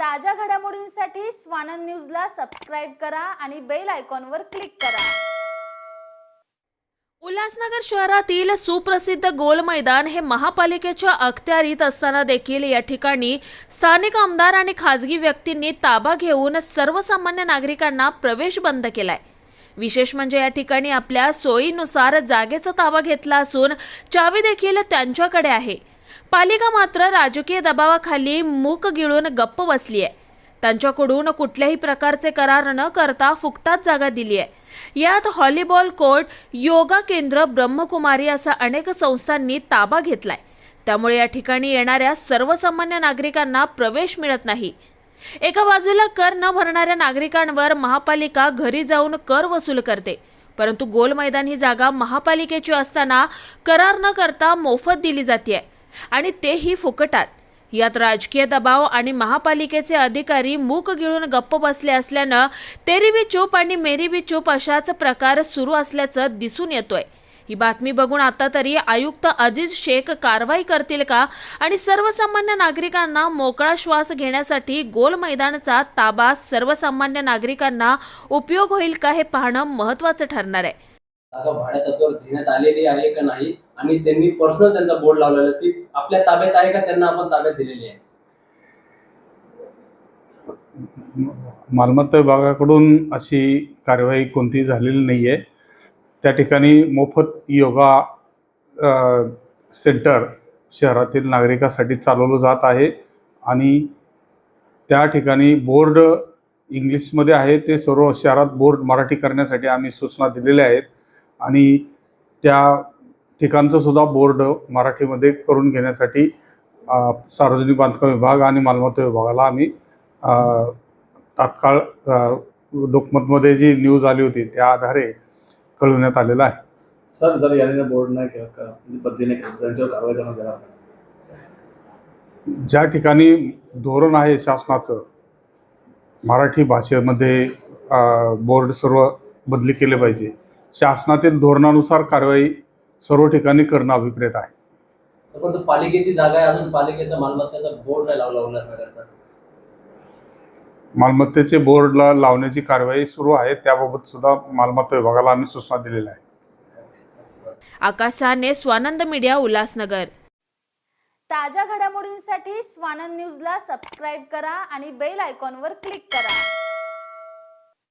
ताज्या घडामोडींसाठी स्वानंद न्यूजला सबस्क्राईब करा आणि बेल आयकॉनवर क्लिक करा. उल्हासनगर शहरातील सुप्रसिद्ध गोल मैदान हे महापालिकेच्या अखत्यारीत असताना देखील या ठिकाणी स्थानिक आमदार आणि खाजगी व्यक्तींनी ताबा घेऊन सर्वसामान्य नागरिकांना प्रवेश बंद केलाय. विशेष म्हणजे या ठिकाणी आपल्या सोयीनुसार जागेचा ताबा घेतला असून चावी देखील त्यांच्याकडे आहे. पालिका मात्र राजकीय दबावाखाली मूक गिळून गप्प बसली आहे. त्यांच्याकडून कुठल्याही प्रकारचे करार न करता फुकटात जागा दिली आहे. यात हॉलीबॉल कोर्ट योगा केंद्र ब्रह्मकुमारी असा अनेक संस्थांनी ताबा घेतलाय. त्यामुळे या ठिकाणी येणाऱ्या सर्वसामान्य नागरिकांना प्रवेश मिळत नाही. एका बाजूला कर न भरणाऱ्या नागरिकांवर महापालिका घरी जाऊन कर वसूल करते. परंतु गोल मैदान ही जागा महापालिकेची असताना करार न करता मोफत दिली जाते आणि तेही फुकटात. यात राजकीय दबाव आणि महापालिकेचे अधिकारी मूक गिळून गप्प बसले असल्यानं तेरी बी चूप आणि मेरी बी चूप अशाच प्रकार सुरू असल्याचं दिसून येतोय. ही बातमी बघून आता तरी आयुक्त अजीज शेख कारवाई करतील का आणि सर्वसामान्य नागरिकांना मोकळा श्वास घेण्यासाठी गोल मैदानाचा ताबा सर्वसामान्य नागरिकांना उपयोग होईल का हे पाहणं महत्त्वाचं ठरणार आहे. जागा देण्यात आलेली आहे का नाही? आणि त्यांनी पर्सनल त्यांचा बोर्ड लावलेला ती आपल्या ताब्यात आहे का? त्यांना आपण ताब्यात दिलेली आहे. मालमत्ता विभागाकडून अशी कारवाई कोणती झालेली नाही आहे त्या ठिकाणी मोफत योगा अ, सेंटर शहरातील नागरिकासाठी चालवलं जात आहे आणि त्या ठिकाणी बोर्ड इंग्लिशमध्ये आहे. ते सर्व शहरात बोर्ड मराठी करण्यासाठी आम्ही सूचना दिलेल्या आहेत. आणि त्या ठिकाणचं सुद्धा बोर्ड मराठीमध्ये करून घेण्यासाठी सार्वजनिक बांधकाम विभाग आणि मालमत्ता विभागाला आम्ही तात्काळ लोकमतमध्ये जी न्यूज आली होती त्या आधारे कळवण्यात आलेलं आहे. सर जर याने बोर्ड नाही केलं का? म्हणजे त्यांच्यावर कारवाई करण्यात येणार. ज्या ठिकाणी धोरण आहे शासनाचं मराठी भाषेमध्ये बोर्ड सर्व बदली केले पाहिजे. शासनातील धोरणानुसार कारवाई सर्व ठिकाणी करणं अभिप्रेत आहे. परंतु पालिकेची जागा आहे अजून पालिकेचा मालमत्तेचा बोर्ड नाही लावला उल्हासनगरचा. मालमत्तेचे बोर्डला लावण्याची कारवाई सुरू आहे त्याबाबत सुद्धा मालमत्ता विभागाला आम्ही सूचना दिलेल्या आहेत. आकाश साने स्वानंद मीडिया उल्हासनगर. ताज्या घडामोडींसाठी स्वानंद न्यूजला सबस्क्राईब करा आणि बेल आयकॉनवर क्लिक करा.